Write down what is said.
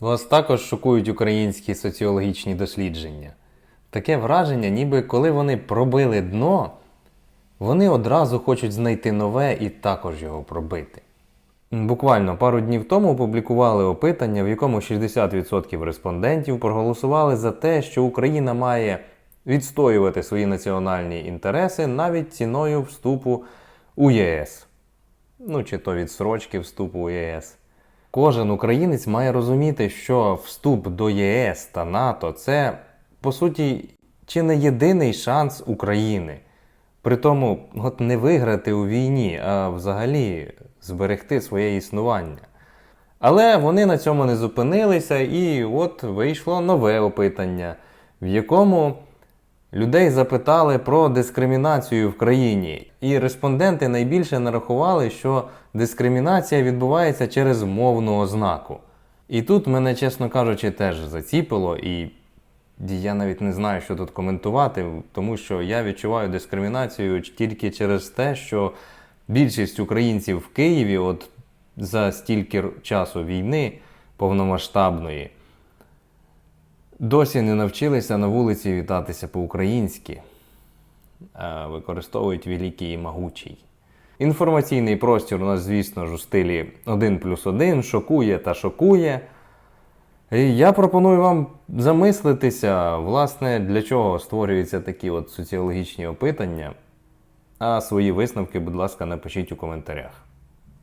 Вас також шокують українські соціологічні дослідження. Таке враження, ніби коли вони пробили дно, вони одразу хочуть знайти нове і також його пробити. Буквально пару днів тому опублікували опитання, в якому 60% респондентів проголосували за те, що Україна має відстоювати свої національні інтереси навіть ціною вступу у ЄС. Ну чи то відсрочки вступу у ЄС. Кожен українець має розуміти, що вступ до ЄС та НАТО це, по суті, чи не єдиний шанс України. Притому, от не виграти у війні, а взагалі зберегти своє існування. Але вони на цьому не зупинилися, і от вийшло нове опитання, в якому людей запитали про дискримінацію в країні. І респонденти найбільше нарахували, що дискримінація відбувається через мовну ознаку. І тут мене, чесно кажучи, теж заціпило, і я навіть не знаю, що тут коментувати, тому що я відчуваю дискримінацію тільки через те, що більшість українців в Києві, от за стільки часу війни повномасштабної, досі не навчилися на вулиці вітатися по-українськи, а використовують великий і могучий. Інформаційний простір у нас, звісно ж, у стилі 1 плюс 1, шокує та шокує. І я пропоную вам замислитися, власне, для чого створюються такі от соціологічні опитання. А свої висновки, будь ласка, напишіть у коментарях.